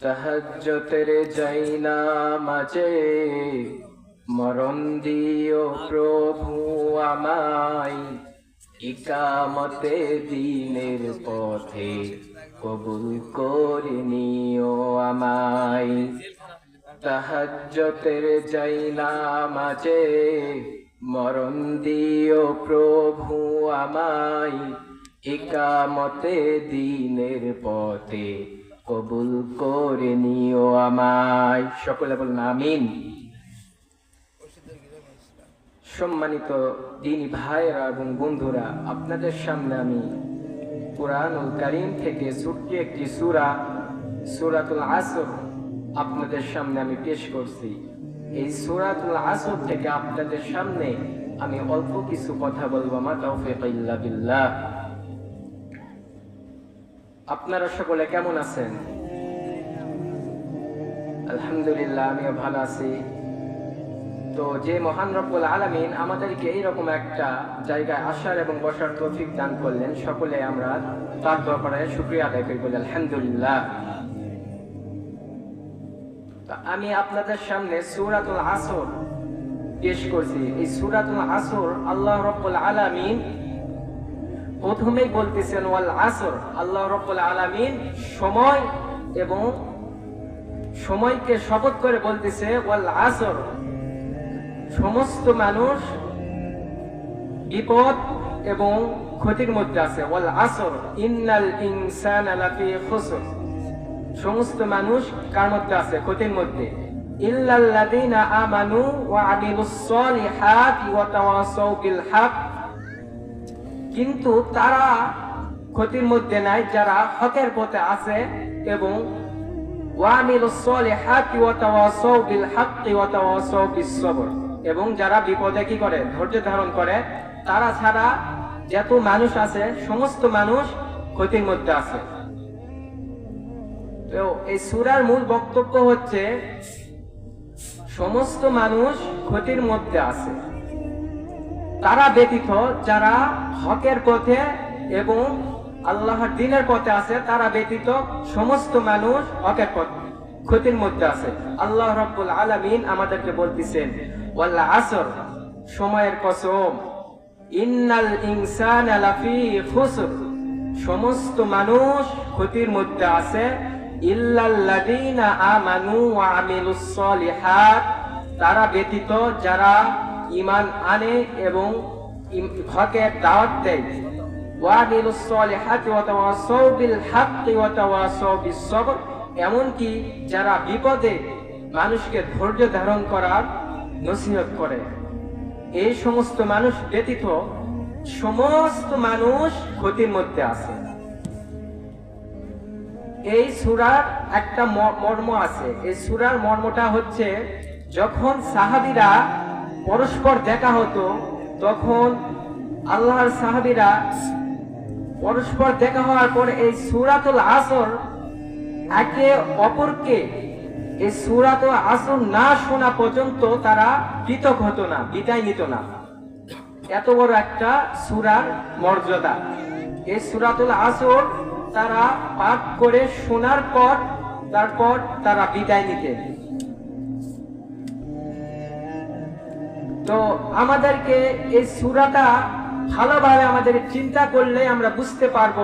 তাহাজ্জতের যাই না মাঝে মরণ দিও প্রভু আমায়। ইকামতে দিনের পথে কবুল করে নিও আমায়। তাহাজ্জতের যাই না মাঝে মরণ দিও প্রভু আমায়। ইকামতে দিনের পথে কবুল করে নিও আমায়। সকলে বলুন আমিন। সম্মানিত দিনী ভাইয়েরা এবং বন্ধুরা, আপনাদের সামনে আমি কোরআনুল কারিম থেকে ছোট্ট একটি সুরা, সূরাতুল আসর আপনাদের সামনে আমি পেশ করছি। এই সূরাতুল আসর থেকে আপনাদের সামনে আমি অল্প কিছু কথা বলব মা তৌফিক বিল্লাহ। আপনারা সকলে কেমন আছেন? আলহামদুলিল্লাহ, আমিও ভালো আছি। তো যে মহান রব্বুল আলামিন আমাদেরকে এইরকম একটা জায়গায় আসার এবং বসার তৌফিক দান করলেন, সকলে আমরা তার দরবারে শুকরিয়া আদায় করি বলি আলহামদুলিল্লাহ। আমি আপনাদের সামনে সূরাতুল আসর পেশ করছি। এই সূরাতুল আসর আল্লাহ রব্বুল আলামিন প্রথমেই বলতেছেন, ওয়াল আসর। আল্লাহ রব্বুল আলামিন সময় এবং সময়কে শপথ করে বলতেছে, ওয়াল আসর। সমস্ত মানুষ বিপদ এবং ক্ষতির মধ্যে আছে। ওয়াল আসর। ইন্নাল ইনসান লাফি খুসর। সমস্ত মানুষ কার মধ্যে আছে? ক্ষতির মধ্যে। ইল্লাল্লাযীনা আমানু ওয়া আমিলুস সলিহাতি ওয়া তাওয়াসাউ বিল হক। কিন্তু তারা ক্ষতির মধ্যে নাই, যারা হকের পথে আছে এবং এবং যারা বিপদে কি করে? ধৈর্য ধারণ করে। তারা ছাড়া যত মানুষ আছে, সমস্ত মানুষ ক্ষতির মধ্যে আছে। তো এই সূরার মূল বক্তব্য হচ্ছে, সমস্ত মানুষ ক্ষতির মধ্যে আছে। তারা ব্যতীত যারা হকের পথে এবং আল্লাহর দিনের পথে আছে, তারা ব্যতীত সমস্ত মানুষ হকের পথে ক্ষতির মধ্যে আছে। আল্লাহ রব্বুল আলামিন আমাদেরকে বলতেছেন ওয়াল্লা আসর, সময়ের কসম। ইন্নাল ইনসান খুসর। সমস্ত মানুষ ক্ষতির মধ্যে আছে। ইল্লাল্লাযীনা আমানু ওয়া আমিলুস সলিহাত। তারা ব্যতীত যারা ঈমান আনে এবং হকের দাওয়াত দেয়। ওয়া তাওয়াসাউ বিল হাক্কি ওয়া তাওয়াসাউ বিস সবর যারা বিপদে মানুষকে ধৈর্য ধারণ করার নসিহত করে। এই সমস্ত মানুষ ব্যতীত সমস্ত মানুষ ক্ষতির মধ্যে আছে। এই সুরার একটা মর্ম আছে। এই সুরার মর্মটা হচ্ছে যখন সাহাবীরা পরস্পর দেখা হতো, তখন আল্লাহর সাহাবীরা পরস্পর দেখা হওয়ার পর এই সুরাতুল আসর একে অপরকে এই সুরাতুল আসর না শোনা পর্যন্ত তারা পৃথক হতো না, বিদায় নিত না। এত বড় একটা সুরার মর্যাদা। এই সুরাতুল আসর তারা পাঠ করে শোনার পর, তারপর তারা বিদায় নিতেন। তো আমাদেরকে এই সুরাটা ভালোভাবে আমাদের চিন্তা করলে আমরা বুঝতে পারব,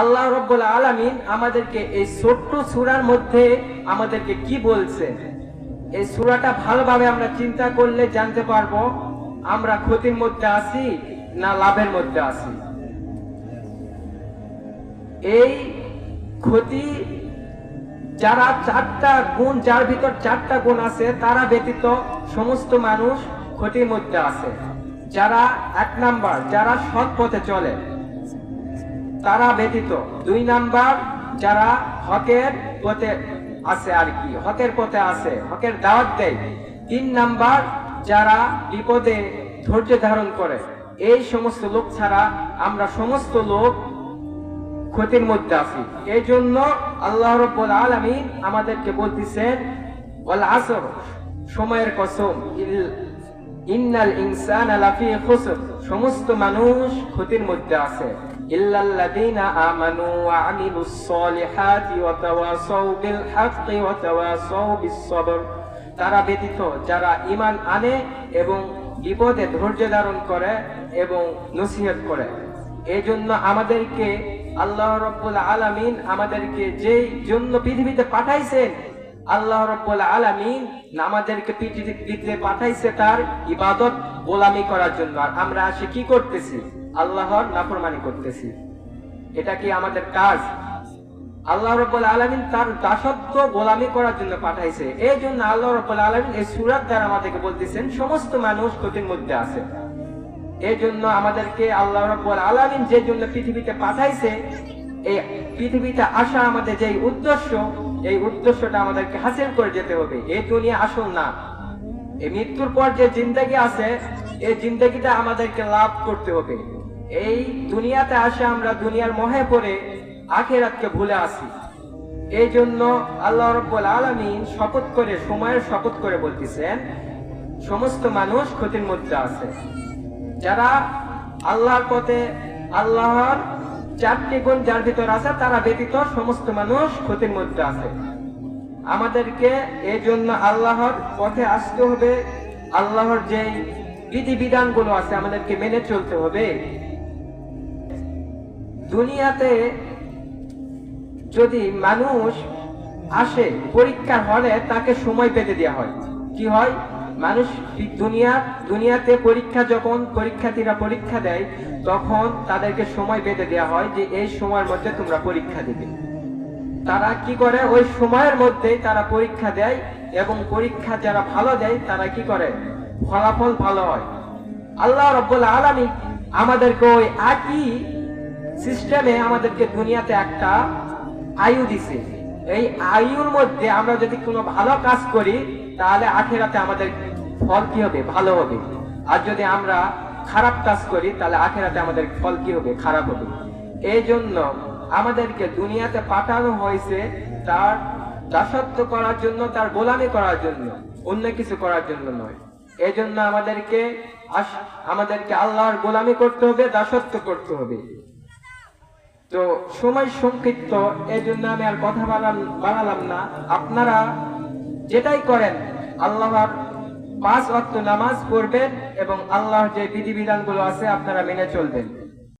আল্লাহ রব্বুল আলামিন আমাদেরকে এই ছোট্ট সুরার মধ্যে আমাদেরকে কি বলছে। এই সুরাটা ভালোভাবে আমরা চিন্তা করলে জানতে পারব, আমরা ক্ষতির মধ্যে আছি না লাভের মধ্যে আছি। এই ক্ষতি যারা চারটা গুণ, যার ভিতর চারটা গুণ আছে, তারা ব্যতীত সমস্ত মানুষ ক্ষতির মধ্যে আছে। যারা এক নাম্বার, যারা সৎ পথে চলে, তারা ব্যতীত দুই নাম্বার যারা হকের পথে আছে আর কি, হকের পথে আছে, হকের দাওয়াত দেয়। তিন নাম্বার যারা বিপদে ধৈর্য ধারণ করে, এই সমস্ত লোক ছাড়া আমরা সমস্ত লোক ক্ষতির মধ্যে আছি। এই জন্য আল্লাহ রব্বুল আলামিন আমাদেরকে বলতেছেন আসর, সময়ের কসম ইন্নাল ইনসানা লাফি খুসর। সমস্ত মানুষ ক্ষতির মধ্যে আছে। ইল্লাল্লাযীনা আমানু ওয়া আমিলুস সলিহাতি ওয়া তাওয়াসাউ বিল হাক্কি ওয়া তাওয়াসাউ বিস সবর তারা ব্যতীত, যারা ঈমান আনে এবং বিপদে ধৈর্য ধারণ করে এবং নসিহত করে। এই জন্য আমাদেরকে আল্লাহ রব্বুল আলামিন আমাদেরকে যেই জন্য পৃথিবীতে পাঠাইছেন, আল্লাহ রব্বুল আলামিন আমাদেরকে পৃথিবীতে পাঠাইছে তার ইবাদত গোলামি করার জন্য। আর আমরা আসে কি করতেছি? আল্লাহর নাফরমানি করতেছি। এটা কি আমাদের কাজ? আল্লাহ রব্বুল আলামিন তার দাসত্ব গোলামি করার জন্য পাঠাইছে। এই জন্য আল্লাহ রব্বুল আলামিন এই সুরাত দ্বারা আমাদেরকে বলতেছেন, সমস্ত মানুষ ক্ষতির মধ্যে আছে। এই জন্য আমাদেরকে আল্লাহ রব্বুল আলামিন যে জন্য পৃথিবীতে পাঠাইছে, এই পৃথিবীতে আসা আমাদের যে উদ্দেশ্য এই উদ্দেশ্যটা আমাদেরকে হাসিল করে যেতে হবে। এই দুনিয়া আসল না। এই মৃত্যুর পর যে জিন্দগি আছে এই জিন্দগিটা আমাদেরকে লাভ করতে হবে। এই দুনিয়াতে আসে আমরা দুনিয়ার মহে পড়ে আখেরাতকে ভুলে আসি। এই জন্য আল্লাহ রব্বুল আলামিন শপথ করে, সময়ের শপথ করে বলতেছেন, সমস্ত মানুষ ক্ষতির মধ্যে আছে। যারা আল্লাহর পথে, আল্লাহর চারটি গুণ যার ভিতর আছে, তারা ব্যতীত সমস্ত মানুষ ক্ষতির মধ্যে আছে। আমাদেরকে এই জন্য আল্লাহর পথে আসতে হবে। আল্লাহর যে বিধিবিধানগুলো আছে, আমাদেরকে মেনে চলতে হবে। দুনিয়াতে যদি মানুষ আসে পরীক্ষা হলে তাকে সময় পেতে দেওয়া হয়। কি হয়? মানুষ দুনিয়া, দুনিয়াতে পরীক্ষা যখন পরীক্ষার্থীরা পরীক্ষা দেয়, তখন তাদেরকে সময় বেঁধে দেওয়া হয় যে এই সময়ের মধ্যে তোমরা পরীক্ষা দিবে। তারা কি করে? ওই সময়ের মধ্যেই তারা পরীক্ষা দেয় এবং পরীক্ষা যারা ভালো দেয়, তারা কি করে? ফলাফল ভালো হয়। আল্লাহ রব্বুল আলামিন আমাদেরকে ওই একই সিস্টেমে আমাদেরকে দুনিয়াতে একটা আয়ু দিছে। এই আয়ুর মধ্যে আমরা যদি কোনো ভালো কাজ করি তাহলে আখেরাতে আমাদের ফল কি হবে? ভালো হবে। আর যদি আমরা খারাপ কাজ করি, তাহলে আখেরাতে আমাদের ফল কি হবে? খারাপ হবে। এই জন্য আমাদেরকে দুনিয়াতে পাঠানো হয়েছে তার দাসত্ব করার জন্য, তার গোলামি করার জন্য, অন্য কিছু করার জন্য নয়। এই জন্য আমাদেরকে আমাদেরকে আল্লাহর গোলামি করতে হবে, দাসত্ব করতে হবে। তো সময় সংক্ষিপ্ত এই জন্য আমি আর কথা বাড়ালাম না। আপনারা যেটাই করেন, আল্লাহর পাঁচ অক্ট নামাজ পড়বেন এবং আল্লাহর যে বিধিবিধানগুলো আছে আপনারা মেনে চলবেন।